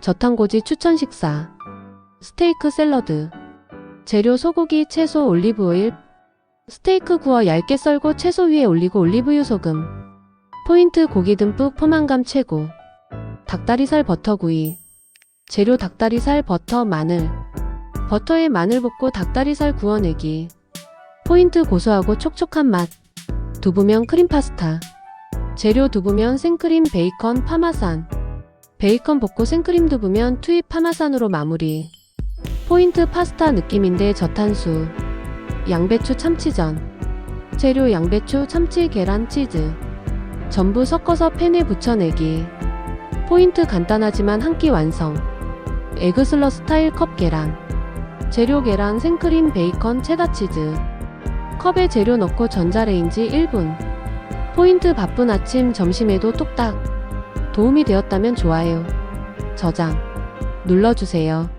저탄고지 추천 식사. 스테이크 샐러드. 재료 소고기, 채소, 올리브오일. 스테이크 구워 얇게 썰고 채소 위에 올리고 올리브유 소금. 포인트 고기 듬뿍 포만감 최고. 닭다리살 버터구이. 재료 닭다리살, 버터, 마늘. 버터에 마늘 볶고 닭다리살 구워내기. 포인트 고소하고 촉촉한 맛. 두부면 크림 파스타. 재료 두부면 생크림, 베이컨, 파마산. 베이컨 볶고 생크림 두부면 투입 파마산으로 마무리. 포인트 파스타 느낌인데 저탄수. 양배추 참치전. 재료 양배추, 참치, 계란, 치즈. 전부 섞어서 팬에 붙여내기. 포인트 간단하지만 한 끼 완성. 에그슬러 스타일 컵 계란. 재료 계란, 생크림, 베이컨, 체다치즈. 컵에 재료 넣고 전자레인지 1분. 포인트 바쁜 아침, 점심에도 뚝딱. 도움이 되었다면 좋아요. 저장. 눌러주세요.